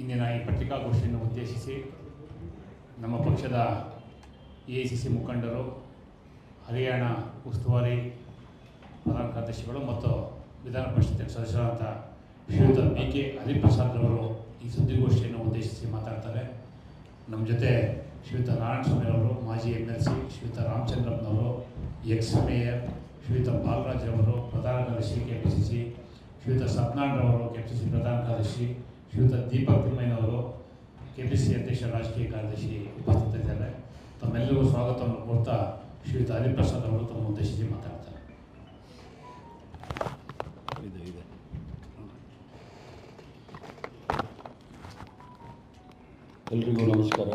ಇಂದಿನ ಈ ಪತ್ರಿಕಾಗೋಷ್ಠಿಯನ್ನು ಉದ್ದೇಶಿಸಿ ನಮ್ಮ ಪಕ್ಷದ ಎ ಐ ಸಿ ಸಿ ಮುಖಂಡರು, ಹರಿಯಾಣ ಉಸ್ತುವಾರಿ ಪ್ರಧಾನ ಕಾರ್ಯದರ್ಶಿಗಳು ಮತ್ತು ವಿಧಾನ ಪರಿಷತ್ತಿನ ಸದಸ್ಯರಾದಂಥ ಶ್ರೀಯುತ ಬಿ ಕೆ ಹರಿಪ್ರಸಾದ್ ಅವರು ಈ ಸುದ್ದಿಗೋಷ್ಠಿಯನ್ನು ಉದ್ದೇಶಿಸಿ ಮಾತಾಡ್ತಾರೆ. ನಮ್ಮ ಜೊತೆ ಶ್ರೀಯುತ ನಾರಾಯಣ ಸ್ವಾಮಿ ಅವರು ಮಾಜಿ ಎಂ ಎಲ್ ಸಿ ಶ್ರೀಯುತ ರಾಮಚಂದ್ರಪ್ಪನವರು, ಎಕ್ಸ್ ಮೇಯರ್ ಶ್ರೀಯುತ ಬಾಲರಾಜ್ ಅವರು ಪ್ರಧಾನ ಕಾರ್ಯದರ್ಶಿ ಕೆ ಪಿ ಸಿ ಸಿ ಶ್ರೀಯುತ ರವರು ಕೆ ಪಿ ಸಿ ಪ್ರಧಾನ ಕಾರ್ಯದರ್ಶಿ ಶ್ರೀಯುತ ದೀಪಕ್ ತಿಮ್ಮಯ್ಯನವರು ಕೆ ಪಿ ಸಿ ಅಧ್ಯಕ್ಷ ರಾಜಕೀಯ ಕಾರ್ಯದರ್ಶಿ ಉಪಸ್ಥಿತರಿದ್ದಾರೆ. ತಮ್ಮೆಲ್ಲರಿಗೂ ಸ್ವಾಗತವನ್ನು ಕೋರ್ತಾ ಶ್ರೀಯುತ ಹರಿಪ್ರಸಾದ್ ಅವರು ತಮ್ಮ ಉದ್ದೇಶಿಸಿ ಮಾತಾಡ್ತಾರೆ ಎಲ್ರಿಗೂ ನಮಸ್ಕಾರ.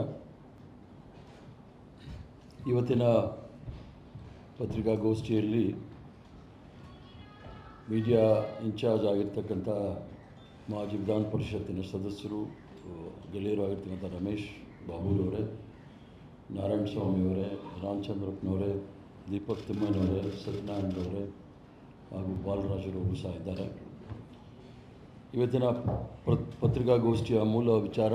ಇವತ್ತಿನ ಪತ್ರಿಕಾಗೋಷ್ಠಿಯಲ್ಲಿ ಮೀಡಿಯಾ ಇನ್ಚಾರ್ಜ್ ಆಗಿರ್ತಕ್ಕಂಥ ಮಾಜಿ ವಿಧಾನ ಪರಿಷತ್ತಿನ ಸದಸ್ಯರು ಗೆಳೆಯರು ಆಗಿರ್ತಕ್ಕಂಥ ರಮೇಶ್ ಬಾಬೂರವರೇ ನಾರಾಯಣ ಸ್ವಾಮಿಯವರೇ ರಾಮಚಂದ್ರಪ್ಪನವರೇ, ದೀಪಕ್ ತಿಮ್ಮಯ್ಯನವರೇ ಸತ್ಯನಾರಾಯಣರವರೇ ಹಾಗೂ ಬಾಲರಾಜರವರು ಸಹ ಇದ್ದಾರೆ. ಇವತ್ತಿನ ಪತ್ರಿಕಾಗೋಷ್ಠಿಯ ಮೂಲ ವಿಚಾರ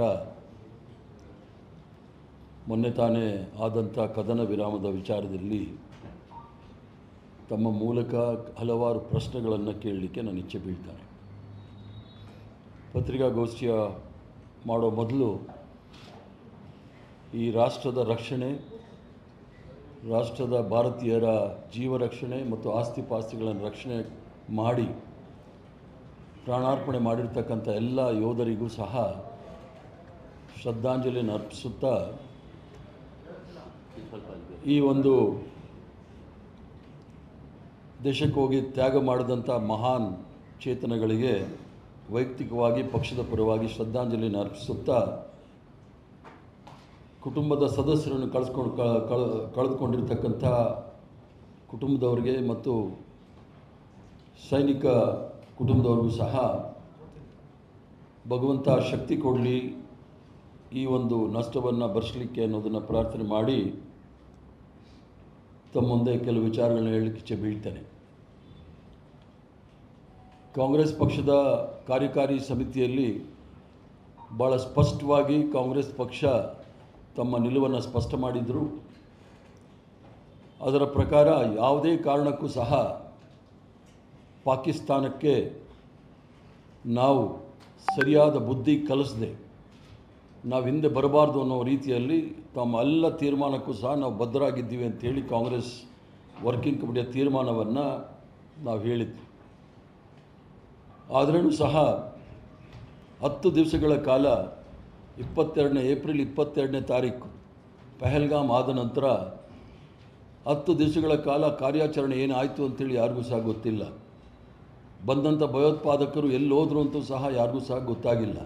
ಮೊನ್ನೆ ತಾನೇ ಆದಂಥ ಕದನ ವಿರಾಮದ ವಿಚಾರದಲ್ಲಿ ತಮ್ಮ ಮೂಲಕ ಹಲವಾರು ಪ್ರಶ್ನೆಗಳನ್ನು ಕೇಳಲಿಕ್ಕೆ ನಾನು ಇಚ್ಛೆ ಬೀಳ್ತಾನೆ. ಪತ್ರಿಕಾಗೋಷ್ಠಿಯ ಮಾಡೋ ಮೊದಲು ಈ ರಾಷ್ಟ್ರದ ರಕ್ಷಣೆ, ರಾಷ್ಟ್ರದ ಭಾರತೀಯರ ಜೀವ ರಕ್ಷಣೆ ಮತ್ತು ಆಸ್ತಿ ಪಾಸ್ತಿಗಳನ್ನು ರಕ್ಷಣೆ ಮಾಡಿ ಪ್ರಾಣಾರ್ಪಣೆ ಮಾಡಿರ್ತಕ್ಕಂಥ ಎಲ್ಲ ಯೋಧರಿಗೂ ಸಹ ಶ್ರದ್ಧಾಂಜಲಿಯನ್ನು ಅರ್ಪಿಸುತ್ತಾ ಈ ಒಂದು ದೇಶಕ್ಕೆ ಹೋಗಿ ತ್ಯಾಗ ಮಾಡಿದಂಥ ಮಹಾನ್ ಚೇತನಗಳಿಗೆ ವೈಯಕ್ತಿಕವಾಗಿ, ಪಕ್ಷದ ಪರವಾಗಿ ಶ್ರದ್ಧಾಂಜಲಿಯನ್ನು ಅರ್ಪಿಸುತ್ತಾ ಕುಟುಂಬದ ಸದಸ್ಯರನ್ನು ಕಳಿಸ್ಕೊಂಡು ಕಳ ಕಳೆದುಕೊಂಡಿರ್ತಕ್ಕಂಥ ಕುಟುಂಬದವರಿಗೆ ಮತ್ತು ಸೈನಿಕ ಕುಟುಂಬದವ್ರಿಗೂ ಸಹ ಭಗವಂತ ಶಕ್ತಿ ಕೊಡಲಿ. ಈ ಒಂದು ನಷ್ಟವನ್ನು ಭರಿಸಲಿಕ್ಕೆ ಅನ್ನೋದನ್ನು ಪ್ರಾರ್ಥನೆ ಮಾಡಿ ತಮ್ಮ ಮುಂದೆ ಕೆಲವು ವಿಚಾರಗಳನ್ನ ಹೇಳಲಿಕ್ಕೆ ಇಚ್ಛೆ ಬೀಳ್ತೇನೆ. ಕಾಂಗ್ರೆಸ್ ಪಕ್ಷದ ಕಾರ್ಯಕಾರಿ ಸಮಿತಿಯಲ್ಲಿ ಭಾಳ ಸ್ಪಷ್ಟವಾಗಿ ಕಾಂಗ್ರೆಸ್ ಪಕ್ಷ ತಮ್ಮ ನಿಲುವನ್ನು ಸ್ಪಷ್ಟ ಮಾಡಿದರು. ಅದರ ಪ್ರಕಾರ ಯಾವುದೇ ಕಾರಣಕ್ಕೂ ಸಹ ಪಾಕಿಸ್ತಾನಕ್ಕೆ ನಾವು ಸರಿಯಾದ ಬುದ್ಧಿ ಕಲಿಸದೆ. ನಾವು ಹಿಂದೆ ಬರಬಾರ್ದು ಅನ್ನೋ ರೀತಿಯಲ್ಲಿ ತಮ್ಮ ಎಲ್ಲ ತೀರ್ಮಾನಕ್ಕೂ ಸಹ ನಾವು ಬದ್ಧರಾಗಿದ್ದೀವಿ ಅಂತೇಳಿ ಕಾಂಗ್ರೆಸ್ ವರ್ಕಿಂಗ್ ಕಮಿಟಿಯ ತೀರ್ಮಾನವನ್ನು ನಾವು ಹೇಳಿದ್ವಿ. ಆದ್ರೂ ಸಹ ಹತ್ತು ದಿವಸಗಳ ಕಾಲ ಇಪ್ಪತ್ತೆರಡನೇ ಏಪ್ರಿಲ್ ಇಪ್ಪತ್ತೆರಡನೇ ತಾರೀಕು ಪೆಹಲ್ಗಾಮ್ ಆದ ನಂತರ ಹತ್ತು ದಿವಸಗಳ ಕಾಲ ಕಾರ್ಯಾಚರಣೆ ಏನಾಯಿತು ಅಂತೇಳಿ ಯಾರಿಗೂ ಸಹ ಗೊತ್ತಿಲ್ಲ. ಬಂದಂಥ ಭಯೋತ್ಪಾದಕರು ಎಲ್ಲಿ ಹೋದರು ಅಂತೂ ಸಹ ಯಾರಿಗೂ ಸಹ ಗೊತ್ತಾಗಿಲ್ಲ.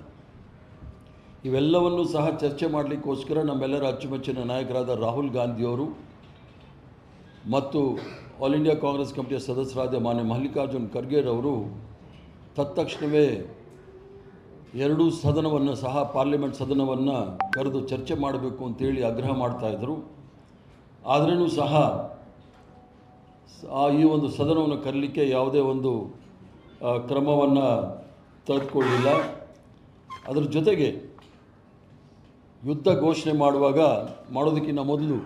ಇವೆಲ್ಲವನ್ನೂ ಸಹ ಚರ್ಚೆ ಮಾಡಲಿಕ್ಕೋಸ್ಕರ ನಮ್ಮೆಲ್ಲರ ಅಚ್ಚುಮೆಚ್ಚಿನ ನಾಯಕರಾದ ರಾಹುಲ್ ಗಾಂಧಿಯವರು ಮತ್ತು ಆಲ್ ಇಂಡಿಯಾ ಕಾಂಗ್ರೆಸ್ ಕಮಿಟಿಯ ಸದಸ್ಯರಾದ ಮಾನ್ಯ ಮಲ್ಲಿಕಾರ್ಜುನ್ ಖರ್ಗೆರವರು ತತ್ಕ್ಷಣವೇ ಎರಡೂ ಸದನವನ್ನು ಸಹ ಪಾರ್ಲಿಮೆಂಟ್ ಸದನವನ್ನು ಕರೆದು ಚರ್ಚೆ ಮಾಡಬೇಕು ಅಂತೇಳಿ ಆಗ್ರಹ ಮಾಡ್ತಾಯಿದ್ರು ಆದ್ರೂ ಸಹ ಈ ಒಂದು ಸದನವನ್ನು ಕರೀಲಿಕ್ಕೆ ಯಾವುದೇ ಒಂದು ಕ್ರಮವನ್ನು ತೆಗೆದುಕೊಳ್ಳಿಲ್ಲ ಅದರ ಜೊತೆಗೆ ಯುದ್ಧ ಘೋಷಣೆ ಮಾಡುವಾಗ ಮಾಡೋದಕ್ಕಿಂತ ಮೊದಲು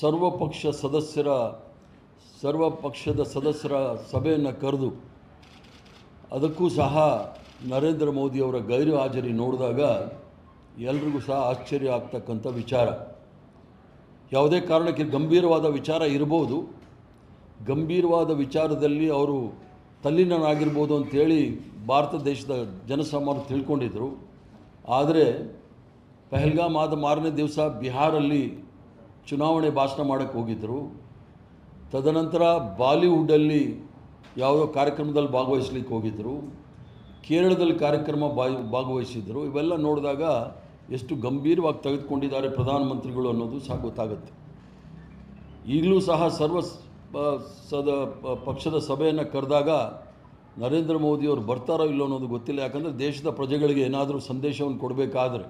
ಸರ್ವಪಕ್ಷ ಸದಸ್ಯರ, ಸರ್ವಪಕ್ಷದ ಸದಸ್ಯರ ಸಭೆಯನ್ನು ಕರೆದು ಅದಕ್ಕೂ ಸಹ ನರೇಂದ್ರ ಮೋದಿಯವರ ಗೈರು ಹಾಜರಿ ನೋಡಿದಾಗ ಎಲ್ರಿಗೂ ಸಹ ಆಶ್ಚರ್ಯ ಆಗ್ತಕ್ಕಂಥ ವಿಚಾರ. ಯಾವುದೇ ಕಾರಣಕ್ಕೆ ಗಂಭೀರವಾದ ವಿಚಾರ ಇರ್ಬೋದು. ಗಂಭೀರವಾದ ವಿಚಾರದಲ್ಲಿ ಅವರು ತಲ್ಲಿನಾಗಿರ್ಬೋದು ಅಂಥೇಳಿ ಭಾರತ ದೇಶದ ಜನಸಾಮಾನ್ಯರು ತಿಳ್ಕೊಂಡಿದ್ದರು ಆದರೆ ಪಹಲ್ಗಾಮ್ ಆದ ಮಾರನೇ ದಿವಸ ಬಿಹಾರಲ್ಲಿ ಚುನಾವಣೆ ಭಾಷಣ ಮಾಡೋಕ್ಕೆ ಹೋಗಿದ್ದರು ತದನಂತರ ಬಾಲಿವುಡ್ಡಲ್ಲಿ ಯಾವುದೋ ಕಾರ್ಯಕ್ರಮದಲ್ಲಿ ಭಾಗವಹಿಸ್ಲಿಕ್ಕೆ ಹೋಗಿದ್ದರು ಕೇರಳದಲ್ಲಿ ಕಾರ್ಯಕ್ರಮ ಭಾಗವಹಿಸಿದ್ದರು ಭಾಗವಹಿಸಿದ್ರು, ಇವೆಲ್ಲ ನೋಡಿದಾಗ ಎಷ್ಟು ಗಂಭೀರವಾಗಿ ತೆಗೆದುಕೊಂಡಿದ್ದಾರೆ ಪ್ರಧಾನಮಂತ್ರಿಗಳು ಅನ್ನೋದು ಸಹ ಗೊತ್ತಾಗುತ್ತೆ. ಈಗಲೂ ಸಹ ಸರ್ವ ಸದ ಪಕ್ಷದ ಸಭೆಯನ್ನು ಕರೆದಾಗ ನರೇಂದ್ರ ಮೋದಿಯವರು ಬರ್ತಾರೋ ಇಲ್ಲೋ ಅನ್ನೋದು ಗೊತ್ತಿಲ್ಲ. ಯಾಕಂದರೆ ದೇಶದ ಪ್ರಜೆಗಳಿಗೆ ಏನಾದರೂ ಸಂದೇಶವನ್ನು ಕೊಡಬೇಕಾದ್ರೆ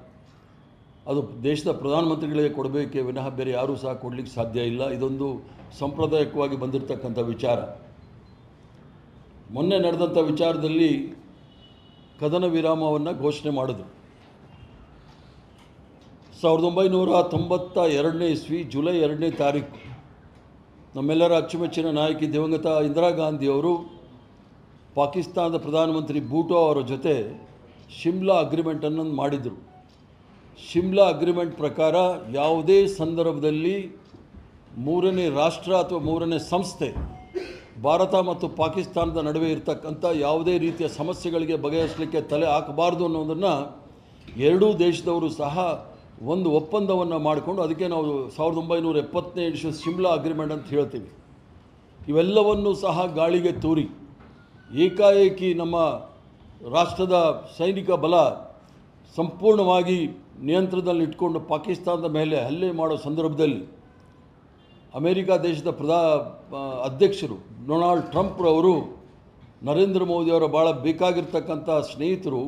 ಅದು ದೇಶದ ಪ್ರಧಾನಮಂತ್ರಿಗಳಿಗೆ ಕೊಡಬೇಕೇ ವಿನಃ ಬೇರೆ ಯಾರೂ ಸಹ ಕೊಡಲಿಕ್ಕೆ ಸಾಧ್ಯ ಇಲ್ಲ. ಇದೊಂದು ಸಾಂಪ್ರದಾಯಿಕವಾಗಿ ಬಂದಿರತಕ್ಕಂಥ ವಿಚಾರ. ಮೊನ್ನೆ ನಡೆದಂಥ ವಿಚಾರದಲ್ಲಿ ಕದನ ವಿರಾಮವನ್ನು ಘೋಷಣೆ ಮಾಡಿದ್ರು. ಸಾವಿರದ ಒಂಬೈನೂರ ತೊಂಬತ್ತ ಎರಡನೇ ಇಸ್ವಿ ಜುಲೈ ಎರಡನೇ ತಾರೀಕು ನಮ್ಮೆಲ್ಲರ ಅಚ್ಚುಮೆಚ್ಚಿನ ನಾಯಕಿ ದಿವಂಗತ ಇಂದಿರಾ ಗಾಂಧಿಯವರು ಪಾಕಿಸ್ತಾನದ ಪ್ರಧಾನಮಂತ್ರಿ ಬೂಟೋ ಅವರ ಜೊತೆ ಶಿಮ್ಲಾ ಅಗ್ರಿಮೆಂಟನ್ನು ಮಾಡಿದರು. ಶಿಮ್ಲಾ ಅಗ್ರಿಮೆಂಟ್ ಪ್ರಕಾರ ಯಾವುದೇ ಸಂದರ್ಭದಲ್ಲಿ ಮೂರನೇ ರಾಷ್ಟ್ರ ಅಥವಾ ಮೂರನೇ ಸಂಸ್ಥೆ ಭಾರತ ಮತ್ತು ಪಾಕಿಸ್ತಾನದ ನಡುವೆ ಇರತಕ್ಕಂಥ ಯಾವುದೇ ರೀತಿಯ ಸಮಸ್ಯೆಗಳಿಗೆ ಬಗೆಹರಿಸಲಿಕ್ಕೆ ತಲೆ ಹಾಕಬಾರ್ದು ಅನ್ನೋದನ್ನು ಎರಡೂ ದೇಶದವರು ಸಹ ಒಂದು ಒಪ್ಪಂದವನ್ನು ಮಾಡಿಕೊಂಡು ಅದಕ್ಕೆ ನಾವು ಸಾವಿರದ ಒಂಬೈನೂರ ಎಪ್ಪತ್ತನೇ ಇಶ್ಯೂ ಶಿಮ್ಲಾ ಅಗ್ರಿಮೆಂಟ್ ಅಂತ ಹೇಳ್ತೀವಿ. ಇವೆಲ್ಲವನ್ನೂ ಸಹ ಗಾಳಿಗೆ ತೂರಿ. ಏಕಾಏಕಿ ನಮ್ಮ ರಾಷ್ಟ್ರದ ಸೈನಿಕ ಬಲ ಸಂಪೂರ್ಣವಾಗಿ ನಿಯಂತ್ರಣದಲ್ಲಿ ಇಟ್ಕೊಂಡು ಪಾಕಿಸ್ತಾನದ ಮೇಲೆ ಹಲ್ಲೆ ಮಾಡೋ ಸಂದರ್ಭದಲ್ಲಿ ಅಮೇರಿಕಾ ದೇಶದ ಪ್ರಧಾ ಅಧ್ಯಕ್ಷರು ಡೊನಾಲ್ಡ್ ಟ್ರಂಪ್ರವರು ನರೇಂದ್ರ ಮೋದಿಯವರ ಭಾಳ ಬೇಕಾಗಿರ್ತಕ್ಕಂಥ ಸ್ನೇಹಿತರು,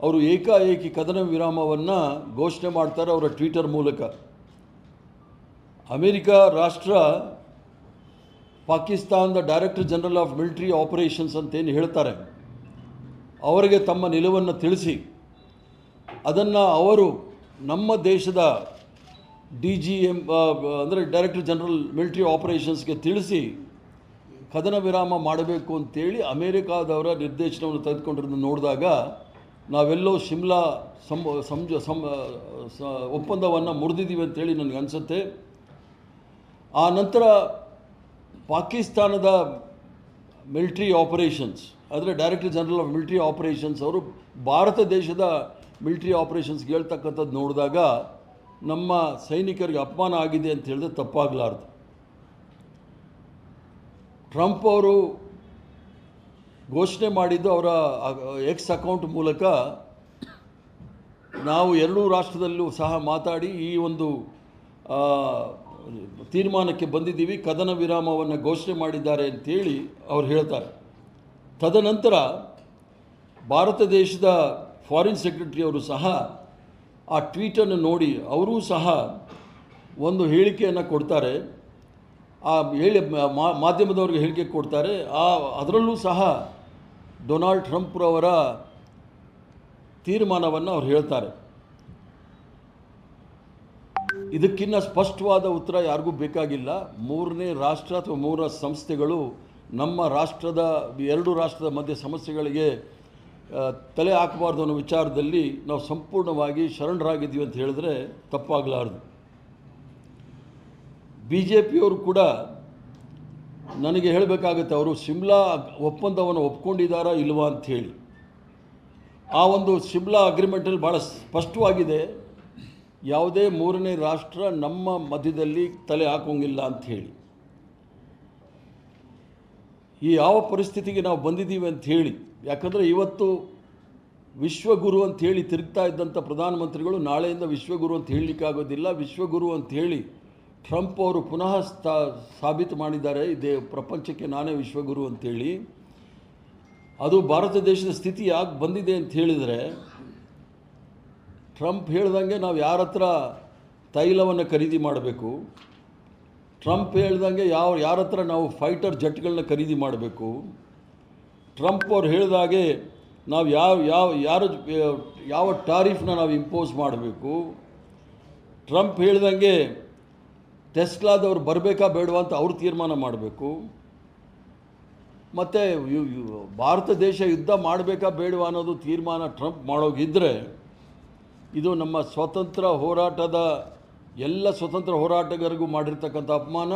ಅವರು ಏಕಾಏಕಿ ಕದನ ವಿರಾಮವನ್ನು ಘೋಷಣೆ ಮಾಡ್ತಾರೆ ಅವರ ಟ್ವಿಟರ್ ಮೂಲಕ. ಅಮೇರಿಕಾ ರಾಷ್ಟ್ರ ಪಾಕಿಸ್ತಾನದ director general of military operations ಅಂತೇನು ಹೇಳ್ತಾರೆ, ಅವರಿಗೆ ತಮ್ಮ ನಿಲುವನ್ನು ತಿಳಿಸಿ. ಅದನ್ನು ಅವರು ನಮ್ಮ ದೇಶದ ಡಿ ಜಿ ಎಂ ಅಂದರೆ ಡೈರೆಕ್ಟರ್ ಜನರಲ್ ಮಿಲಿಟ್ರಿ ಆಪರೇಷನ್ಸ್ಗೆ ತಿಳಿಸಿ ಕದನ ವಿರಾಮ ಮಾಡಬೇಕು ಅಂತೇಳಿ ಅಮೇರಿಕಾದವರ ನಿರ್ದೇಶನವನ್ನು ತೆಗೆದುಕೊಂಡಿರೋದನ್ನು ನೋಡಿದಾಗ ನಾವೆಲ್ಲೋ ಶಿಮ್ಲಾ ಸಂ ಸಂಜ, ಸಂ ಒಪ್ಪಂದವನ್ನು ಮುರಿದಿದ್ದೀವಿ ಅಂತೇಳಿ ನನಗೆ ಅನಿಸುತ್ತೆ. ಆ ನಂತರ ಪಾಕಿಸ್ತಾನದ ಮಿಲಿಟ್ರಿ ಆಪರೇಷನ್ಸ್ ಅಂದರೆ director general of military operations ಅವರು ಭಾರತ ದೇಶದ ಮಿಲಿಟ್ರಿ ಆಪರೇಷನ್ಸ್ಗೆ ಹೇಳ್ತಕ್ಕಂಥದ್ದು ನೋಡಿದಾಗ ನಮ್ಮ ಸೈನಿಕರಿಗೆ ಅಪಮಾನ ಆಗಿದೆ ಅಂತ ಹೇಳಿದ್ರೆ ತಪ್ಪಾಗಲಾರ್ದು. ಟ್ರಂಪ್ ಅವರು ಘೋಷಣೆ ಮಾಡಿದ್ದು ಅವರ ಎಕ್ಸ್ ಅಕೌಂಟ್ ಮೂಲಕ ನಾವು ಎರಡೂ ರಾಷ್ಟ್ರದಲ್ಲೂ ಸಹ ಮಾತಾಡಿ ಈ ಒಂದು ತೀರ್ಮಾನಕ್ಕೆ ಬಂದಿದ್ದೀವಿ, ಕದನ ವಿರಾಮವನ್ನು ಘೋಷಣೆ ಮಾಡಿದ್ದಾರೆ ಅಂತೇಳಿ ಅವ್ರು ಹೇಳ್ತಾರೆ. ತದನಂತರ ಭಾರತ ದೇಶದ ಫಾರಿನ್ ಸೆಕ್ರೆಟರಿ ಅವರು ಸಹ ಆ ಟ್ವೀಟನ್ನು ನೋಡಿ ಅವರೂ ಸಹ ಒಂದು ಹೇಳಿಕೆಯನ್ನು ಕೊಡ್ತಾರೆ. ಆ ಹೇಳಿ ಮಾಧ್ಯಮದವ್ರಿಗೆ ಹೇಳಿಕೆ ಕೊಡ್ತಾರೆ. ಆ, ಅದರಲ್ಲೂ ಸಹ ಡೊನಾಲ್ಡ್ ಟ್ರಂಪ್ರವರ ತೀರ್ಮಾನವನ್ನು ಅವ್ರು ಹೇಳ್ತಾರೆ. ಇದಕ್ಕಿಂತ ಸ್ಪಷ್ಟವಾದ ಉತ್ತರ ಯಾರಿಗೂ ಬೇಕಾಗಿಲ್ಲ. ಮೂರನೇ ರಾಷ್ಟ್ರ ಅಥವಾ ಮೂರ ಸಂಸ್ಥೆಗಳು ನಮ್ಮ ರಾಷ್ಟ್ರದ, ಎರಡು ರಾಷ್ಟ್ರದ ಮಧ್ಯೆ ಸಮಸ್ಯೆಗಳಿಗೆ ತಲೆ ಹಾಕಬಾರ್ದು ಅನ್ನೋ ವಿಚಾರದಲ್ಲಿ ನಾವು ಸಂಪೂರ್ಣವಾಗಿ ಶರಣರಾಗಿದ್ದೀವಿ ಅಂತ ಹೇಳಿದ್ರೆ ತಪ್ಪಾಗಲಾರ್ದು. ಬಿ ಜೆ ಪಿಯವರು ಕೂಡ ನನಗೆ ಹೇಳಬೇಕಾಗುತ್ತೆ, ಅವರು ಶಿಮ್ಲಾ ಒಪ್ಪಂದವನ್ನು ಒಪ್ಕೊಂಡಿದ್ದಾರಾ ಇಲ್ವಾ ಅಂಥೇಳಿ ಆ ಒಂದು ಶಿಮ್ಲಾ ಅಗ್ರಿಮೆಂಟಲ್ಲಿ ಭಾಳ ಸ್ಪಷ್ಟವಾಗಿದೆ, ಯಾವುದೇ ಮೂರನೇ ರಾಷ್ಟ್ರ ನಮ್ಮ ಮಧ್ಯದಲ್ಲಿ ತಲೆ ಹಾಕೋಂಗಿಲ್ಲ ಅಂತ ಹೇಳಿ. ಈ ಯಾವ ಪರಿಸ್ಥಿತಿಗೆ ನಾವು ಬಂದಿದ್ದೀವಿ ಅಂತ ಹೇಳಿ ಯಾಕಂದರೆ ಇವತ್ತು ವಿಶ್ವಗುರು ಅಂತ ಹೇಳಿ ತಿರುಗ್ತಾ ಇದ್ದಂಥ ಪ್ರಧಾನಮಂತ್ರಿಗಳು ನಾಳೆಯಿಂದ ವಿಶ್ವಗುರು ಅಂತ ಹೇಳಲಿಕ್ಕಾಗೋದಿಲ್ಲ ವಿಶ್ವಗುರು ಅಂತ ಹೇಳಿ ಟ್ರಂಪ್ ಅವರು ಪುನಃ ಸ್ಥಾ ಸಾಬೀತು ಮಾಡಿದ್ದಾರೆ. ಇದೇ ಪ್ರಪಂಚಕ್ಕೆ ನಾನೇ ವಿಶ್ವಗುರು ಅಂತೇಳಿ ಅದು ಭಾರತ ದೇಶದ ಸ್ಥಿತಿ ಯಾಕೆ ಬಂದಿದೆ ಅಂತ ಹೇಳಿದರೆ ಟ್ರಂಪ್ ಹೇಳ್ದಂಗೆ ನಾವು ಯಾರ ಹತ್ರ ತೈಲವನ್ನು ಖರೀದಿ ಮಾಡಬೇಕು, ಟ್ರಂಪ್ ಹೇಳ್ದಂಗೆ ಯಾವ, ಯಾರ ಹತ್ರ ನಾವು ಫೈಟರ್ ಜೆಟ್ಗಳನ್ನ ಖರೀದಿ ಮಾಡಬೇಕು ಟ್ರಂಪ್ ಅವ್ರು ಹೇಳಿದಾಗೆ ನಾವು ಯಾವ ಯಾವ, ಯಾರ, ಯಾವ ಟಾರಿಫ್ನ ನಾವು ಇಂಪೋಸ್ ಮಾಡಬೇಕು? ಟ್ರಂಪ್ ಹೇಳ್ದಂಗೆ ಟೆಸ್ಲಾದವ್ರು ಬರಬೇಕಾ ಬೇಡವಾ ಅಂತ ಅವ್ರು ತೀರ್ಮಾನ ಮಾಡಬೇಕು. ಮತ್ತು ಭಾರತ ದೇಶ ಯುದ್ಧ ಮಾಡಬೇಕಾ ಬೇಡವಾ ಅನ್ನೋದು ತೀರ್ಮಾನ ಟ್ರಂಪ್ ಮಾಡೋಗಿದ್ದರೆ ಇದು ನಮ್ಮ ಸ್ವತಂತ್ರ ಹೋರಾಟದ, ಎಲ್ಲ ಸ್ವತಂತ್ರ ಹೋರಾಟಗಾರರಿಗೂ ಮಾಡಿರ್ತಕ್ಕಂಥ ಅಪಮಾನ.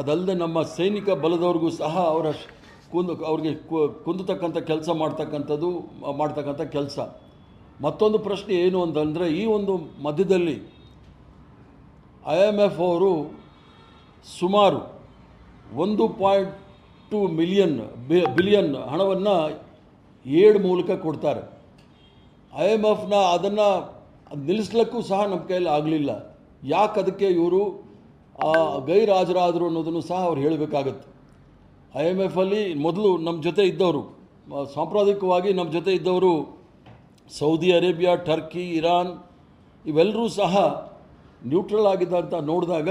ಅದಲ್ಲದೆ ನಮ್ಮ ಸೈನಿಕ ಬಲದವ್ರಿಗೂ ಸಹ ಅವರ ಕುಂದು ಅವ್ರಿಗೆ ಕುಂದತಕ್ಕಂಥ ಕೆಲಸ ಮಾಡ್ತಕ್ಕಂಥದ್ದು, ಮಾಡ್ತಕ್ಕಂಥ ಕೆಲಸ. ಮತ್ತೊಂದು ಪ್ರಶ್ನೆ ಏನು ಅಂತಂದರೆ, ಈ ಒಂದು ಮಧ್ಯದಲ್ಲಿ ಐ ಎಂ ಎಫ್ ಅವರು ಸುಮಾರು ಒಂದು ಪಾಯಿಂಟ್ ಟು ಮಿಲಿಯನ್ ಬಿಲಿಯನ್ ಹಣವನ್ನು ಏಡ್ ಮೂಲಕ ಕೊಡ್ತಾರೆ. ಐ ಎಂ ಎಫ್ನ ಅದನ್ನು ನಿಲ್ಲಿಸ್ಲಿಕ್ಕೂ ಸಹ ನಮ್ಮ ಕೈಯಲ್ಲಿ ಆಗಲಿಲ್ಲ. ಯಾಕೆ ಅದಕ್ಕೆ ಇವರು ಗೈರಾಜರಾದರು ಅನ್ನೋದನ್ನು ಸಹ ಅವ್ರು ಹೇಳಬೇಕಾಗತ್ತೆ. ಐ ಎಂ ಎಫಲ್ಲಿ ಮೊದಲು ನಮ್ಮ ಜೊತೆ ಇದ್ದವರು ಸಾಂಪ್ರದಾಯಿಕವಾಗಿ ನಮ್ಮ ಜೊತೆ ಇದ್ದವರು ಸೌದಿ ಅರೇಬಿಯಾ, ಟರ್ಕಿ, ಇರಾನ್ ಇವೆಲ್ಲರೂ ಸಹ ನ್ಯೂಟ್ರಲ್ ಆಗಿದೆ ಅಂತ ನೋಡಿದಾಗ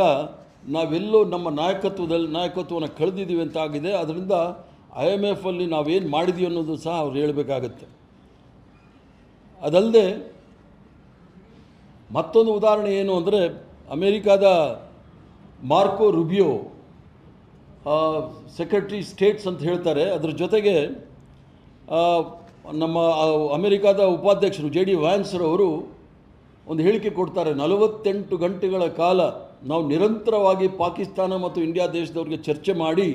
ನಾವೆಲ್ಲೋ ನಮ್ಮ ನಾಯಕತ್ವದಲ್ಲಿ, ನಾಯಕತ್ವವನ್ನು ಕಳೆದಿದ್ದೀವಿ ಅಂತ ಆಗಿದೆ. ಅದರಿಂದ ಐ ಎಂ ಎಫಲ್ಲಿ ನಾವೇನು ಮಾಡಿದ್ದೀವಿ ಅನ್ನೋದು ಸಹ ಅವ್ರು ಹೇಳಬೇಕಾಗತ್ತೆ. ಅದಲ್ಲದೆ ಮತ್ತೊಂದು ಉದಾಹರಣೆ ಏನು ಅಂದರೆ ಅಮೇರಿಕಾದ ಮಾರ್ಕೋ ರುಬಿಯೋ ಸೆಕ್ರೆಟರಿ ಸ್ಟೇಟ್ಸ್ ಅಂತ ಹೇಳ್ತಾರೆ. ಅದರ ಜೊತೆಗೆ ನಮ್ಮ ಅಮೆರಿಕಾದ ಉಪಾಧ್ಯಕ್ಷರು ಜೆ ಡಿ ವ್ಯಾನ್ಸ್ರವರು ಒಂದು ಹೇಳಿಕೆ ಕೊಡ್ತಾರೆ. ನಲವತ್ತೆಂಟು ಗಂಟೆಗಳ ಕಾಲ ನಾವು ನಿರಂತರವಾಗಿ ಪಾಕಿಸ್ತಾನ ಮತ್ತು ಇಂಡಿಯಾ ದೇಶದವ್ರಿಗೆ ಚರ್ಚೆ ಮಾಡಿ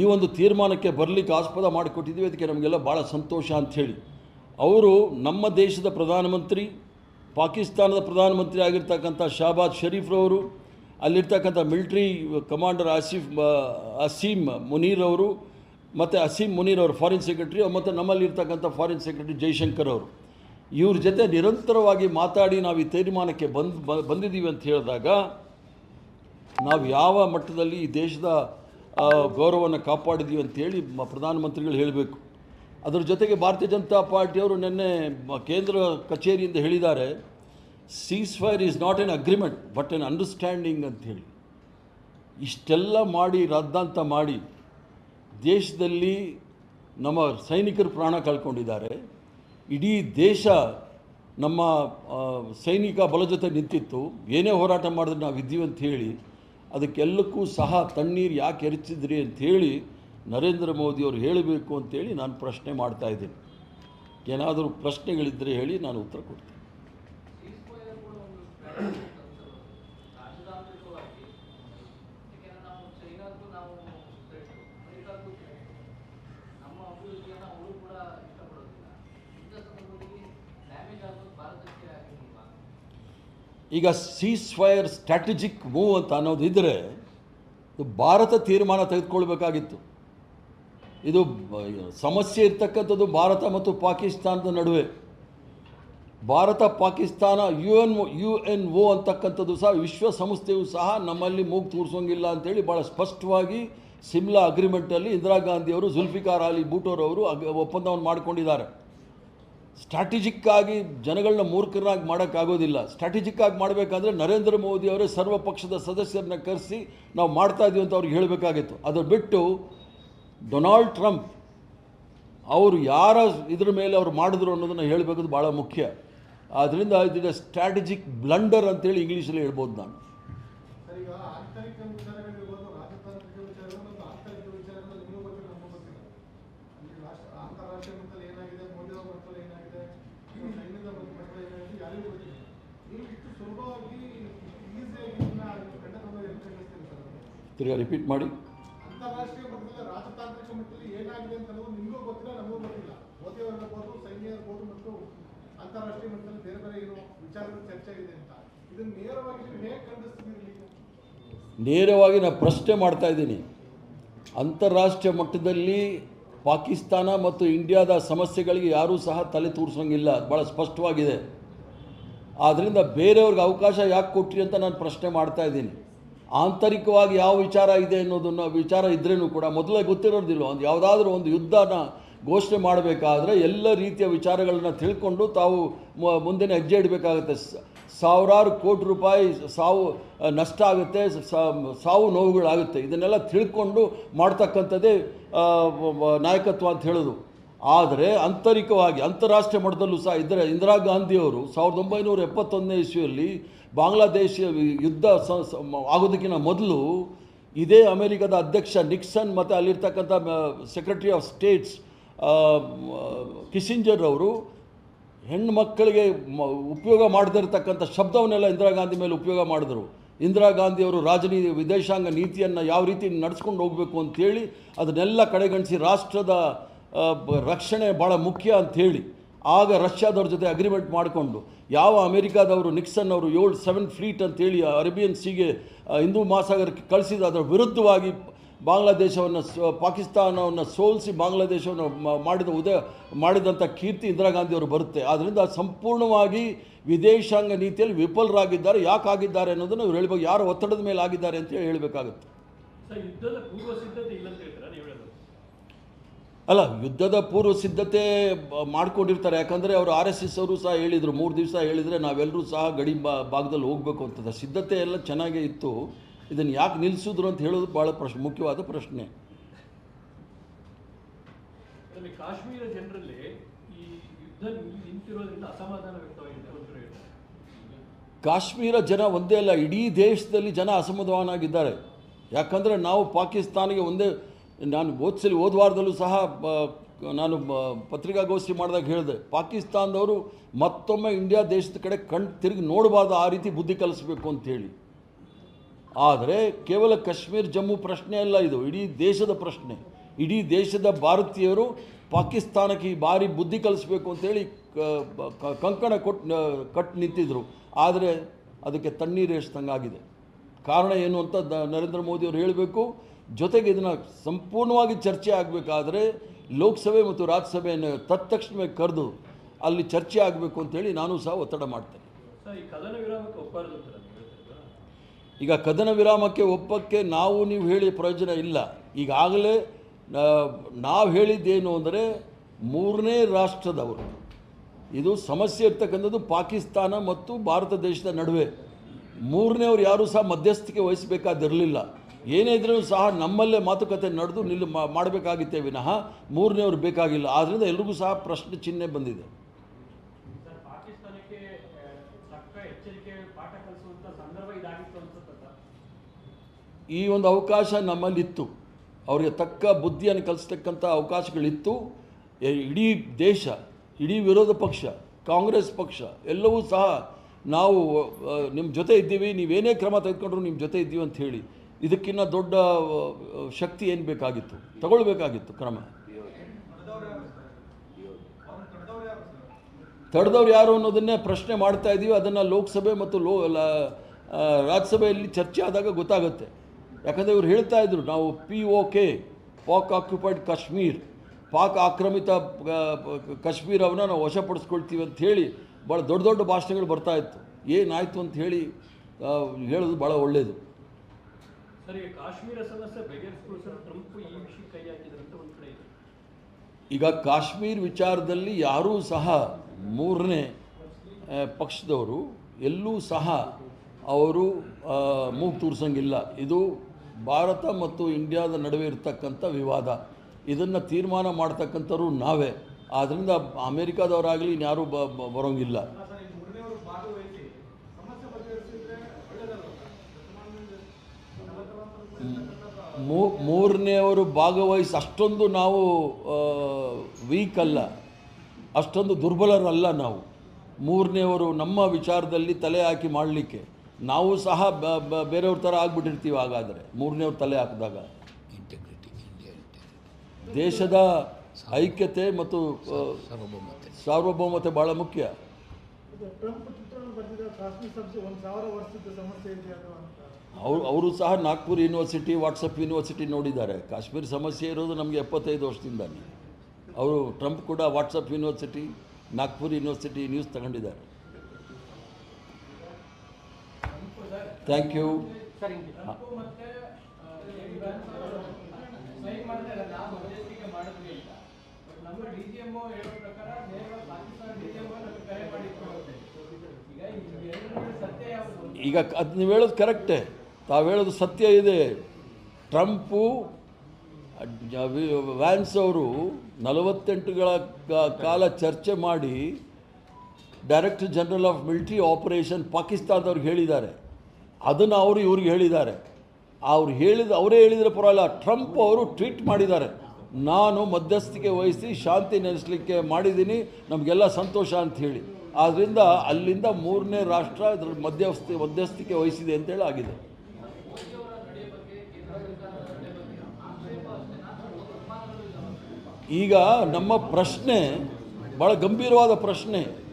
ಈ ಒಂದು ತೀರ್ಮಾನಕ್ಕೆ ಬರಲಿಕ್ಕೆ ಆಸ್ಪದ ಮಾಡಿಕೊಟ್ಟಿದ್ದೀವಿ. ಅದಕ್ಕೆ ನಮಗೆಲ್ಲ ಭಾಳ ಸಂತೋಷ ಅಂಥೇಳಿ ಅವರು ನಮ್ಮ ದೇಶದ ಪ್ರಧಾನಮಂತ್ರಿ, ಪಾಕಿಸ್ತಾನದ ಪ್ರಧಾನಮಂತ್ರಿ ಆಗಿರ್ತಕ್ಕಂಥ ಶಹಬಾದ್ ಶರೀಫ್ರವರು ಅಲ್ಲಿರ್ತಕ್ಕಂಥ ಮಿಲ್ಟ್ರಿ ಕಮಾಂಡರ್ ಆಸಿಫ್ ಅಸೀಮ್ ಮುನೀರ್ ಅವರು ಮತ್ತು ಅಸೀಮ್ ಮುನೀರ್ ಅವರು ಫಾರಿನ್ ಸೆಕ್ರೆಟರಿ ಮತ್ತು ನಮ್ಮಲ್ಲಿರ್ತಕ್ಕಂಥ ಫಾರಿನ್ ಸೆಕ್ರೆಟರಿ ಜೈಶಂಕರ್ ಅವರು. ಇವ್ರ ಜೊತೆ ನಿರಂತರವಾಗಿ ಮಾತಾಡಿ ನಾವು ಈ ತೀರ್ಮಾನಕ್ಕೆ ಬಂದು ಬಂದಿದ್ದೀವಿ ಅಂತ ಹೇಳಿದಾಗ ನಾವು ಯಾವ ಮಟ್ಟದಲ್ಲಿ ಈ ದೇಶದ ಗೌರವವನ್ನು ಕಾಪಾಡಿದ್ದೀವಿ ಅಂತೇಳಿ ಪ್ರಧಾನಮಂತ್ರಿಗಳು ಹೇಳಬೇಕು. ಅದರ ಜೊತೆಗೆ ಭಾರತೀಯ ಜನತಾ ಪಾರ್ಟಿಯವರು ನಿನ್ನೆ ಕೇಂದ್ರ ಕಚೇರಿಯಿಂದ ಹೇಳಿದ್ದಾರೆ. Ceasefire is not an agreement but an understanding ಅಂಥೇಳಿ ಇಷ್ಟೆಲ್ಲ ಮಾಡಿ ರದ್ದಾಂತ ಮಾಡಿ, ದೇಶದಲ್ಲಿ ನಮ್ಮ ಸೈನಿಕರು ಪ್ರಾಣ ಕಳ್ಕೊಂಡಿದ್ದಾರೆ. ಇಡೀ ದೇಶ ನಮ್ಮ ಸೈನಿಕ ಬಲ ಜೊತೆ ನಿಂತಿತ್ತು. ಏನೇ ಹೋರಾಟ ಮಾಡಿದ್ರೆ ನಾವು ಇದ್ದೀವಿ ಅಂತ ಹೇಳಿ, ಅದಕ್ಕೆಲ್ಲಕ್ಕೂ ಸಹ ತಣ್ಣೀರು ಯಾಕೆ ಎರಚಿದ್ರಿ ಅಂಥೇಳಿ ನರೇಂದ್ರ ಮೋದಿಯವರು ಹೇಳಬೇಕು ಅಂತೇಳಿ ನಾನು ಪ್ರಶ್ನೆ ಮಾಡ್ತಾ ಇದ್ದೀನಿ. ಏನಾದರೂ ಪ್ರಶ್ನೆಗಳಿದ್ದರೆ ಹೇಳಿ ನಾನು ಉತ್ತರ ಕೊಡ್ತೀನಿ ರಾಜತಾಂತ್ರಿಕವಾಗಿ ಯಾಕೆಂದ್ರೆ ನಾವು ಚೈನಾಕ್ಕೂ ನಾವು threat, ಅಮೆರಿಕಾಕ್ಕೂ threat. ನಮ್ಮ ಅಭಿವೃದ್ಧಿಯನ್ನು ಅವರು ಕೂಡ ಇಷ್ಟಪಡೋದಿಲ್ಲ ಇಂಥ ಸಂದರ್ಭದಲ್ಲಿ ಡ್ಯಾಮೇಜ್ ಆಗೋದು ಭಾರತಕ್ಕೆ ಆಗಿಲ್ವಾ ಈಗ ಸೀಸ್ ಫೈರ್ ಸ್ಟ್ರಾಟಜಿಕ್ ಮೂವ್ ಅಂತ ಅನ್ನೋದು ಇದ್ದರೆ ಇದು ಭಾರತ ತೀರ್ಮಾನ ತೆಗೆದುಕೊಳ್ಬೇಕಾಗಿತ್ತು. ಇದು ಸಮಸ್ಯೆ ಇರ್ತಕ್ಕಂಥದ್ದು ಭಾರತ ಮತ್ತು ಪಾಕಿಸ್ತಾನದ ನಡುವೆ. Bharat, Pakistan U N U N O ಅಂತಕ್ಕಂಥದ್ದು ಸಹ ವಿಶ್ವಸಂಸ್ಥೆಯು ಸಹ ನಮ್ಮಲ್ಲಿ ಮೂಗು ತೋರಿಸೋಂಗಿಲ್ಲ ಅಂತೇಳಿ ಭಾಳ ಸ್ಪಷ್ಟವಾಗಿ ಸಿಮ್ಲಾ ಅಗ್ರಿಮೆಂಟಲ್ಲಿ ಇಂದಿರಾ ಗಾಂಧಿಯವರು ಜುಲ್ಫಿಕಾರ್ ಅಲಿ ಬೂಟೋರವರು ಅಗ್ ಒಪ್ಪಂದವನ್ನು ಮಾಡಿಕೊಂಡಿದ್ದಾರೆ. ಸ್ಟ್ರಾಟಜಿಕ್ ಆಗಿ ಜನಗಳನ್ನ ಮೂರ್ಖರಾಗಿ ಮಾಡೋಕ್ಕಾಗೋದಿಲ್ಲ. ಸ್ಟ್ರಾಟಜಿಕ್ಕಾಗಿ ಮಾಡಬೇಕಾದ್ರೆ ನರೇಂದ್ರ ಮೋದಿ ಅವರೇ ಸರ್ವ ಪಕ್ಷದ ಸದಸ್ಯರನ್ನ ಕರೆಸಿ ನಾವು ಮಾಡ್ತಾ ಇದೀವಿ ಅಂತ ಅವ್ರಿಗೆ ಹೇಳಬೇಕಾಗಿತ್ತು. ಅದು ಬಿಟ್ಟು ಡೊನಾಲ್ಡ್ ಟ್ರಂಪ್ ಅವರು ಯಾರ ಇದ್ರ ಮೇಲೆ ಅವ್ರು ಮಾಡಿದ್ರು ಅನ್ನೋದನ್ನು ಹೇಳಬೇಕದು ಭಾಳ ಮುಖ್ಯ. ಆದ್ದರಿಂದ ಇದಿದೆ ಸ್ಟ್ರಾಟಜಿಕ್ ಬ್ಲಂಡರ್ ಅಂತೇಳಿ ಇಂಗ್ಲೀಷಲ್ಲಿ ಹೇಳ್ಬೋದು ನಾನು ಸರ್ ಈಗ ಆಂತರಿಕ ವಿಚಾರಗಳಿರ್ಬೋದು ರಾಜತಾಂತ್ರಿಕ ವಿಚಾರಗಳು ಮತ್ತು ಆಂತರಿಕ ವಿಚಾರಗಳು ನಿಮಗೂ ಗೊತ್ತಿಲ್ಲ ನಮಗೂ ಗೊತ್ತಿಲ್ಲ ಅಲ್ಲಿ ರಾಷ್ಟ್ರ ಅಂತಾರಾಷ್ಟ್ರೀಯ ಮಟ್ಟದಲ್ಲಿ ಏನಾಗಿದೆ ಮೋದಿ ಅವ್ರ ಮಟ್ಟದಲ್ಲಿ ಏನಾಗಿದೆ ಇನ್ನು ಸೈನ್ಯದ ಮಟ್ಟದಲ್ಲಿ ಏನಾಗಿದೆ ಯಾರಿಗೂ ಗೊತ್ತಿಲ್ಲ ನೀವು ಇಷ್ಟು ಸುಲಭವಾಗಿ ಈಸಿಯಾಗಿ ಇದನ್ನ ಕಂಡ ತಂದು ಎಲ್ಲಿ ಖಂಡಿಸ್ತೀರಿ ಸರ್ ತಿರ್ಗಾ ರಿಪೀಟ್ ಮಾಡಿ. ಅಂತಾರಾಷ್ಟ್ರೀಯ ಮಟ್ಟದಲ್ಲಿ ರಾಜತಾಂತ್ರಿಕ ಮಟ್ಟದಲ್ಲಿ ಏನಾಗಿದೆ ಅಂತ ಅನ್ನೋದು ನಿಮಗೂ ಗೊತ್ತಿಲ್ಲ ನಮಗೂ ಗೊತ್ತಿಲ್ಲ. ಮೋದಿ ಅವರಿರ್ಬೋದು ಸೈನ್ಯ ಇರ್ಬೋದು ಮತ್ತು ಅಂತಾರಾಷ್ಟ್ರೀಯ ಮಟ್ಟದಲ್ಲಿ ಬೇರೆ ಬೇರೆ ಏನು ವಿಚಾರಗಳು ಚರ್ಚೆ ಆಗಿದೆ ಅಂತ. ಇದನ್ನ ನೇರವಾಗಿ ನೀವು ಹೇಗೆ ಖಂಡಿಸ್ತೀರಿ ನೇರವಾಗಿ ನಾನು ಪ್ರಶ್ನೆ ಮಾಡ್ತಾ ಇದ್ದೀನಿ. ಅಂತಾರಾಷ್ಟ್ರೀಯ ಮಟ್ಟದಲ್ಲಿ ಪಾಕಿಸ್ತಾನ ಮತ್ತು ಇಂಡಿಯಾದ ಸಮಸ್ಯೆಗಳಿಗೆ ಯಾರೂ ಸಹ ತಲೆ ತೂರಿಸೋಂಗಿಲ್ಲ. ಭಾಳ ಸ್ಪಷ್ಟವಾಗಿದೆ. ಆದ್ದರಿಂದ ಬೇರೆಯವ್ರಿಗೆ ಅವಕಾಶ ಯಾಕೆ ಕೊಟ್ರಿ ಅಂತ ನಾನು ಪ್ರಶ್ನೆ ಮಾಡ್ತಾ ಇದ್ದೀನಿ. ಆಂತರಿಕವಾಗಿ ಯಾವ ವಿಚಾರ ಇದೆ ಅನ್ನೋದನ್ನು ವಿಚಾರ ಇದ್ರೂ ಕೂಡ ಮೊದಲೇ ಗೊತ್ತಿರೋದಿಲ್ಲ. ಒಂದು ಯಾವುದಾದ್ರೂ ಒಂದು ಯುದ್ಧನ ಘೋಷಣೆ ಮಾಡಬೇಕಾದ್ರೆ ಎಲ್ಲ ರೀತಿಯ ವಿಚಾರಗಳನ್ನ ತಿಳ್ಕೊಂಡು ತಾವು ಮುಂದಿನ ಹೆಜ್ಜೆ ಇಡಬೇಕಾಗುತ್ತೆ. ಸಾವಿರಾರು ಕೋಟಿ ರೂಪಾಯಿ ಸಾವು, ನಷ್ಟ ಆಗುತ್ತೆ ಸಾವು ನೋವುಗಳಾಗುತ್ತೆ. ಇದನ್ನೆಲ್ಲ ತಿಳ್ಕೊಂಡು ಮಾಡ್ತಕ್ಕಂಥದ್ದೇ ನಾಯಕತ್ವ ಅಂತ ಹೇಳೋದು. ಆದರೆ ಆಂತರಿಕವಾಗಿ, ಅಂತಾರಾಷ್ಟ್ರೀಯ ಮಟ್ಟದಲ್ಲೂ ಸಹ ಇದ್ದರೆ ಇಂದಿರಾ ಗಾಂಧಿಯವರು ಸಾವಿರದ ಒಂಬೈನೂರ ಎಪ್ಪತ್ತೊಂದನೇ ಇಸ್ವಿಯಲ್ಲಿ ಬಾಂಗ್ಲಾದೇಶ ಯುದ್ಧ ಆಗೋದಕ್ಕಿಂತ ಮೊದಲು ಇದೇ ಅಮೆರಿಕದ ಅಧ್ಯಕ್ಷ ನಿಕ್ಸನ್ ಮತ್ತು ಅಲ್ಲಿರ್ತಕ್ಕಂಥ ಸೆಕ್ರೆಟರಿ ಆಫ್ ಸ್ಟೇಟ್ಸ್ ಕಿಸಿಂಜರ್ ಅವರು ಹೆಣ್ಣು ಮಕ್ಕಳಿಗೆ ಉಪಯೋಗ ಮಾಡದಿರ್ತಕ್ಕಂಥ ಶಬ್ದವನ್ನೆಲ್ಲ ಇಂದಿರಾ ಗಾಂಧಿ ಮೇಲೆ ಉಪಯೋಗ ಮಾಡಿದ್ರು. ಇಂದಿರಾ ಗಾಂಧಿಯವರು ರಾಜನೀತಿ ವಿದೇಶಾಂಗ ನೀತಿಯನ್ನು ಯಾವ ರೀತಿ ನಡೆಸ್ಕೊಂಡು ಹೋಗಬೇಕು ಅಂತೇಳಿ ಅದನ್ನೆಲ್ಲ ಕಡೆಗಣಿಸಿ ರಾಷ್ಟ್ರದ ರಕ್ಷಣೆ ಭಾಳ ಮುಖ್ಯ ಅಂಥೇಳಿ. ಆಗ ರಷ್ಯಾದವ್ರ ಜೊತೆ ಅಗ್ರಿಮೆಂಟ್ ಮಾಡಿಕೊಂಡು, ಯಾವ ಅಮೆರಿಕಾದವರು ನಿಕ್ಸನ್ ಅವರು ಏಳು ಸೆವೆನ್ ಫ್ಲೀಟ್ ಅಂತೇಳಿ ಅರೇಬಿಯನ್ ಸೀಗೆ ಹಿಂದೂ ಮಹಾಸಾಗರಕ್ಕೆ ಕಳಿಸಿದ, ಅದರ ವಿರುದ್ಧವಾಗಿ ಬಾಂಗ್ಲಾದೇಶವನ್ನು ಪಾಕಿಸ್ತಾನವನ್ನು ಸೋಲಿಸಿ ಬಾಂಗ್ಲಾದೇಶವನ್ನು ಮಾಡಿದ ಉದಯ ಮಾಡಿದಂಥ ಕೀರ್ತಿ ಇಂದಿರಾ ಗಾಂಧಿಯವರು ಬರುತ್ತೆ. ಆದ್ದರಿಂದ ಸಂಪೂರ್ಣವಾಗಿ ವಿದೇಶಾಂಗ ನೀತಿಯಲ್ಲಿ ವಿಫಲರಾಗಿದ್ದಾರೆ. ಯಾಕೆ ಆಗಿದ್ದಾರೆ ಅನ್ನೋದನ್ನು ಇವ್ರು ಹೇಳ್ಬೇಕು. ಯಾರು ಒತ್ತಡದ ಮೇಲೆ ಆಗಿದ್ದಾರೆ ಅಂತ ಹೇಳಿ ಹೇಳಬೇಕಾಗುತ್ತೆ ಸರ್ ಯುದ್ಧದ ಪೂರ್ವ ಸಿದ್ಧತೆ ಇಲ್ಲ ಅಂತ ಹೇಳ್ತೀರಾ ನೀವು ಹೇಳೋದು ಅಲ್ಲ ಯುದ್ಧದ ಪೂರ್ವ ಸಿದ್ಧತೆ ಮಾಡ್ಕೊಂಡಿರ್ತಾರೆ. ಯಾಕಂದರೆ ಅವರು ಆರ್ ಎಸ್ ಎಸ್ ಅವರು ಸಹ ಹೇಳಿದರು. ಮೂರು ದಿವಸ ಹೇಳಿದರೆ ನಾವೆಲ್ಲರೂ ಸಹ ಗಡಿ ಬಾ ಭಾಗದಲ್ಲಿ ಹೋಗಬೇಕು ಅಂತದ. ಸಿದ್ಧತೆ ಎಲ್ಲ ಚೆನ್ನಾಗೇ ಇತ್ತು. ಇದನ್ನು ಯಾಕೆ ನಿಲ್ಲಿಸಿದ್ರು ಅಂತ ಹೇಳೋದು ಭಾಳ ಪ್ರಶ್ನೆ ಮುಖ್ಯವಾದ ಪ್ರಶ್ನೆ. ಕಾಶ್ಮೀರ ಜನರಲ್ಲಿ ಈ ಯುದ್ಧ ನಿಂತಿರೋದ್ರಿಂದ ಅಸಮಾಧಾನ ಕಾಶ್ಮೀರ ಜನ ಒಂದೇ ಅಲ್ಲ ಇಡೀ ದೇಶದಲ್ಲಿ ಜನ ಅಸಮಾಧಾನ ಆಗಿದ್ದಾರೆ ಯಾಕಂದರೆ ನಾವು ಪಾಕಿಸ್ತಾನಿಗೆ ಒಂದೇ ನಾನು ಓದ್ಸಲಿ ಹೋದ ಸಹ ನಾನು ಪತ್ರಿಕಾಗೋಷ್ಠಿ ಮಾಡಿದಾಗ ಹೇಳಿದೆ, ಪಾಕಿಸ್ತಾನದವರು ಮತ್ತೊಮ್ಮೆ ಇಂಡಿಯಾ ದೇಶದ ಕಡೆ ಕಣ್ ತಿರುಗಿ ನೋಡಬಾರ್ದು, ಆ ರೀತಿ ಬುದ್ಧಿ ಕಲಿಸ್ಬೇಕು ಅಂತೇಳಿ. ಆದರೆ ಕೇವಲ ಕಾಶ್ಮೀರ್, ಜಮ್ಮು ಪ್ರಶ್ನೆ ಅಲ್ಲ ಇದು, ಇಡೀ ದೇಶದ ಪ್ರಶ್ನೆ. ಇಡೀ ದೇಶದ ಭಾರತೀಯರು ಪಾಕಿಸ್ತಾನಕ್ಕೆ ಈ ಬಾರಿ ಬುದ್ಧಿ ಕಲಿಸ್ಬೇಕು ಅಂತೇಳಿ ಕಂಕಣ ಕೊಟ್ಟು ಕಟ್ ನಿಂತಿದ್ರು. ಆದರೆ ಅದಕ್ಕೆ ತಣ್ಣೀರು ಎಷ್ಟಂಗಾಗಿದೆ ಕಾರಣ ಏನು ಅಂತ ನರೇಂದ್ರ ಮೋದಿಯವರು ಹೇಳಬೇಕು ಜೊತೆಗೆ ಇದನ್ನು ಸಂಪೂರ್ಣವಾಗಿ ಚರ್ಚೆ ಆಗಬೇಕಾದ್ರೆ ಲೋಕಸಭೆ ಮತ್ತು ರಾಜ್ಯಸಭೆಯನ್ನು ತತ್ಕ್ಷಣವೇ ಕರೆದು ಅಲ್ಲಿ ಚರ್ಚೆ ಆಗಬೇಕು ಅಂತೇಳಿ ನಾನು ಸಹ ಒತ್ತಡ ಮಾಡ್ತೇನೆ? ಈಗ ಕದನ ವಿರಾಮಕ್ಕೆ ಒಪ್ಪಕ್ಕೆ ನಾವು ನೀವು ಹೇಳಿ ಪ್ರಯೋಜನ ಇಲ್ಲ. ಈಗಾಗಲೇ ನಾವು ಹೇಳಿದ್ದೇನು ಅಂದರೆ ಮೂರನೇ ರಾಷ್ಟ್ರದವರು. ಇದು ಸಮಸ್ಯೆ ಇರ್ತಕ್ಕಂಥದ್ದು ಪಾಕಿಸ್ತಾನ ಮತ್ತು ಭಾರತ ದೇಶದ ನಡುವೆ. ಮೂರನೇವ್ರು ಯಾರೂ ಸಹ ಮಧ್ಯಸ್ಥಿಕೆ ವಹಿಸಬೇಕಾದಿರಲಿಲ್ಲ. ಏನೇ ಇದ್ರೂ ಸಹ ನಮ್ಮಲ್ಲೇ ಮಾತುಕತೆ ನಡೆದು ನಿಲ್ಲು ಮಾಡಬೇಕಾಗಿತ್ತೇ ವಿನಃ ಮೂರನೇವ್ರು ಬೇಕಾಗಿಲ್ಲ. ಆದ್ದರಿಂದ ಎಲ್ರಿಗೂ ಸಹ ಪ್ರಶ್ನೆ ಚಿಹ್ನೆ ಬಂದಿದೆ. ಈ ಒಂದು ಅವಕಾಶ ನಮ್ಮಲ್ಲಿತ್ತು. ಅವರಿಗೆ ತಕ್ಕ ಬುದ್ಧಿಯನ್ನು ಕಲಿಸ್ತಕ್ಕಂಥ ಅವಕಾಶಗಳಿತ್ತು. ಇಡೀ ದೇಶ ಇಡೀ ವಿರೋಧ ಪಕ್ಷ ಕಾಂಗ್ರೆಸ್ ಪಕ್ಷ ಎಲ್ಲವೂ ಸಹ ನಾವು ನಿಮ್ಮ ಜೊತೆ ಇದ್ದೀವಿ. ನೀವೇನೇ ಕ್ರಮ ತೆಗೆದುಕೊಂಡ್ರು ನಿಮ್ಮ ಜೊತೆ ಇದ್ದೀವಿ ಅಂತ ಹೇಳಿ ಇದಕ್ಕಿಂತ ದೊಡ್ಡ ಶಕ್ತಿ ಏನು ಬೇಕಾಗಿತ್ತು? ತಗೊಳ್ಬೇಕಾಗಿತ್ತು ಕ್ರಮ. ತಡೆದವ್ರು ಯಾರು ಅನ್ನೋದನ್ನೇ ಪ್ರಶ್ನೆ ಮಾಡ್ತಾ ಇದ್ದೀವಿ ಅದನ್ನು ಲೋಕಸಭೆ ಮತ್ತು ಲೋ ರಾಜ್ಯಸಭೆಯಲ್ಲಿ ಚರ್ಚೆ ಆದಾಗ ಗೊತ್ತಾಗುತ್ತೆ. ಯಾಕಂದರೆ ಇವ್ರು ಹೇಳ್ತಾ ಇದ್ರು, ನಾವು P O K Pak occupied Kashmir Pak ಆಕ್ರಮಿತ ಕಾಶ್ಮೀರವನ್ನು ನಾವು ವಶಪಡಿಸ್ಕೊಳ್ತೀವಿ ಅಂತ ಹೇಳಿ ಭಾಳ ದೊಡ್ಡ ದೊಡ್ಡ ಭಾಷಣಗಳು ಬರ್ತಾ ಇತ್ತು. ಏನಾಯಿತು ಅಂತ ಹೇಳಿ ಹೇಳೋದು ಭಾಳ ಒಳ್ಳೆಯದು ಈಗ ಕಾಶ್ಮೀರ ಕಾಶ್ಮೀರ್ ವಿಚಾರದಲ್ಲಿ ಯಾರೂ ಸಹ ಮೂರನೇ ಪಕ್ಷದವರು, ಎಲ್ಲೂ ಸಹ ಅವರು ಮೂಗ್ ತೂರ್ಸಂಗಿಲ್ಲ. ಇದು ಭಾರತ ಮತ್ತು ಇಂಡಿಯಾದ ನಡುವೆ ಇರತಕ್ಕಂಥ ವಿವಾದ. ಇದನ್ನು ತೀರ್ಮಾನ ಮಾಡ್ತಕ್ಕಂಥವ್ರು ನಾವೇ. ಆದ್ದರಿಂದ ಅಮೇರಿಕಾದವರಾಗಲಿ ಇನ್ಯಾರೂ ಬ- ಬರೋಂಗಿಲ್ಲ ಸರ್ ಈ ಮೂರನೇವರು ಭಾಗವಹಿಸಿ ಸಮಸ್ಯೆ ಬಗೆಹರಿಸಿದ್ರೆ ಒಳ್ಳೇದಲ್ವ ಸರ್ ಮೂ ಮೂರನೆಯವರು ಭಾಗವಹಿಸಿ ಅಷ್ಟೊಂದು ನಾವು ವೀಕ್ ಅಲ್ಲ. ಅಷ್ಟೊಂದು ದುರ್ಬಲರಲ್ಲ ನಾವು. ಮೂರನೆಯವರು ನಮ್ಮ ವಿಚಾರದಲ್ಲಿ ತಲೆ ಹಾಕಿ ಮಾಡಲಿಕ್ಕೆ. ನಾವು ಸಹ ಬೇರೆಯವ್ರ ಥರ ಆಗಿಬಿಟ್ಟಿರ್ತೀವಿ ಹಾಗಾದರೆ. ಮೂರನೆಯವ್ರ ತಲೆ ಹಾಕಿದಾಗ. ದೇಶದ ಐಕ್ಯತೆ ಮತ್ತು ಸಾರ್ವಭೌಮತೆ. ಭಾಳ ಮುಖ್ಯ. ಅವರು ಅವರು ಸಹ ನಾಗ್ಪುರ್ ಯೂನಿವರ್ಸಿಟಿ ವಾಟ್ಸಪ್ ಯೂನಿವರ್ಸಿಟಿ ನೋಡಿದ್ದಾರೆ. ಕಾಶ್ಮೀರ ಸಮಸ್ಯೆ ಇರೋದು ನಮಗೆ ಎಪ್ಪತ್ತೈದು ವರ್ಷದಿಂದಾನೆ. ಅವರು ಟ್ರಂಪ್ ಕೂಡ WhatsApp university Nagpur university news ತಗೊಂಡಿದ್ದಾರೆ. ಥ್ಯಾಂಕ್ ಯು ನಮ್ಮ ಡಿ ಜಿ ಎಂ ಹೇಳೋ ಪ್ರಕಾರ ನೇರವಾಗಿ ಪಾಕಿಸ್ತಾನ ಡಿ ಜಿ ಎಂ ನಮಗೆ ಕರೆ ಮಾಡಿದ್ರು ಅಂತ. ಈಗ ಈ ಎರಡರ ಸತ್ಯ ಯಾವುದು ಈಗ ಅದು ನೀವು ಹೇಳೋದು ಕರೆಕ್ಟೇ ತಾವು ಹೇಳೋದು ಸತ್ಯ ಇದೆ. ಟ್ರಂಪು ವ್ಯಾನ್ಸ್ ಅವರು ನಲವತ್ತೆಂಟುಗಳ ಕಾಲ ಚರ್ಚೆ ಮಾಡಿ director general of military operation ಪಾಕಿಸ್ತಾನದವ್ರಿಗೆ ಹೇಳಿದ್ದಾರೆ. ಅದನ್ನು ಅವರು ಇವ್ರಿಗೆ ಹೇಳಿದ್ದಾರೆ. ಅವ್ರು ಹೇಳಿದ, ಅವರೇ ಹೇಳಿದರೆ ಪರವಾಗಿಲ್ಲ. ಟ್ರಂಪ್ ಅವರು ಟ್ವೀಟ್ ಮಾಡಿದ್ದಾರೆ. ನಾನು ಮಧ್ಯಸ್ಥಿಕೆ ವಹಿಸಿ ಶಾಂತಿ ನೆಲೆಸಲಿಕ್ಕೆ ಮಾಡಿದ್ದೀನಿ. ನಮಗೆಲ್ಲ ಸಂತೋಷ ಅಂತ ಹೇಳಿ. ಆದ್ದರಿಂದ ಅಲ್ಲಿಂದ ಮೂರನೇ ರಾಷ್ಟ್ರ ಇದರ ಮಧ್ಯಸ್ಥ, ಮಧ್ಯಸ್ಥಿಕೆ ವಹಿಸಿದೆ ಅಂತೇಳಿ ಆಗಿದೆ. ಈಗ ನಮ್ಮ ಪ್ರಶ್ನೆ ಭಾಳ ಗಂಭೀರವಾದ ಪ್ರಶ್ನೆ.